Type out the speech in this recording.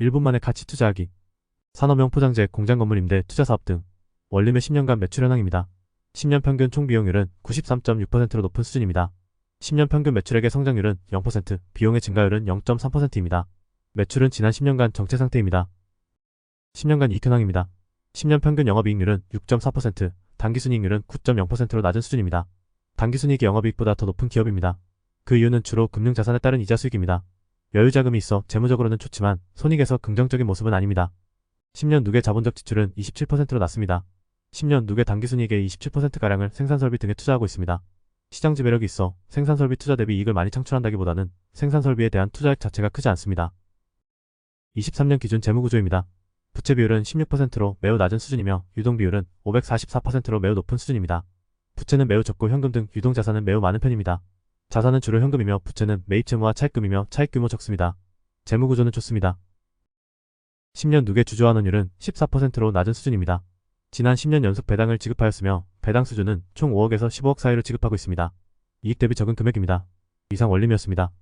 1분 만에 가치 투자하기. 산업용 포장재, 공장 건물 임대, 투자 사업 등. 원리매 10년간 매출 현황입니다. 10년 평균 총 비용률은 93.6%로 높은 수준입니다. 10년 평균 매출액의 성장률은 0%, 비용의 증가율은 0.3%입니다. 매출은 지난 10년간 정체 상태입니다. 10년간 이익 현황입니다. 10년 평균 영업이익률은 6.4%, 당기순이익률은 9.0%로 낮은 수준입니다. 당기순이익이 영업이익보다 더 높은 기업입니다. 그 이유는 주로 금융자산에 따른 이자 수익입니다. 여유자금이 있어 재무적으로는 좋지만 손익에서 긍정적인 모습은 아닙니다. 10년 누계 자본적 지출은 27%로 낮습니다. 10년 누계 당기순이익의 27%가량을 생산설비 등에 투자하고 있습니다. 시장 지배력이 있어 생산설비 투자 대비 이익을 많이 창출한다기보다는 생산설비에 대한 투자액 자체가 크지 않습니다. 23년 기준 재무구조입니다. 부채 비율은 16%로 매우 낮은 수준이며 유동 비율은 544%로 매우 높은 수준입니다. 부채는 매우 적고 현금 등 유동 자산은 매우 많은 편입니다. 자산은 주로 현금이며 부채는 매입 채무와 차입금이며 차입 규모 적습니다. 재무 구조는 좋습니다. 10년 누계 주주 환원율은 14%로 낮은 수준입니다. 지난 10년 연속 배당을 지급하였으며 배당 수준은 총 5억에서 15억 사이로 지급하고 있습니다. 이익 대비 적은 금액입니다. 이상 원림이었습니다.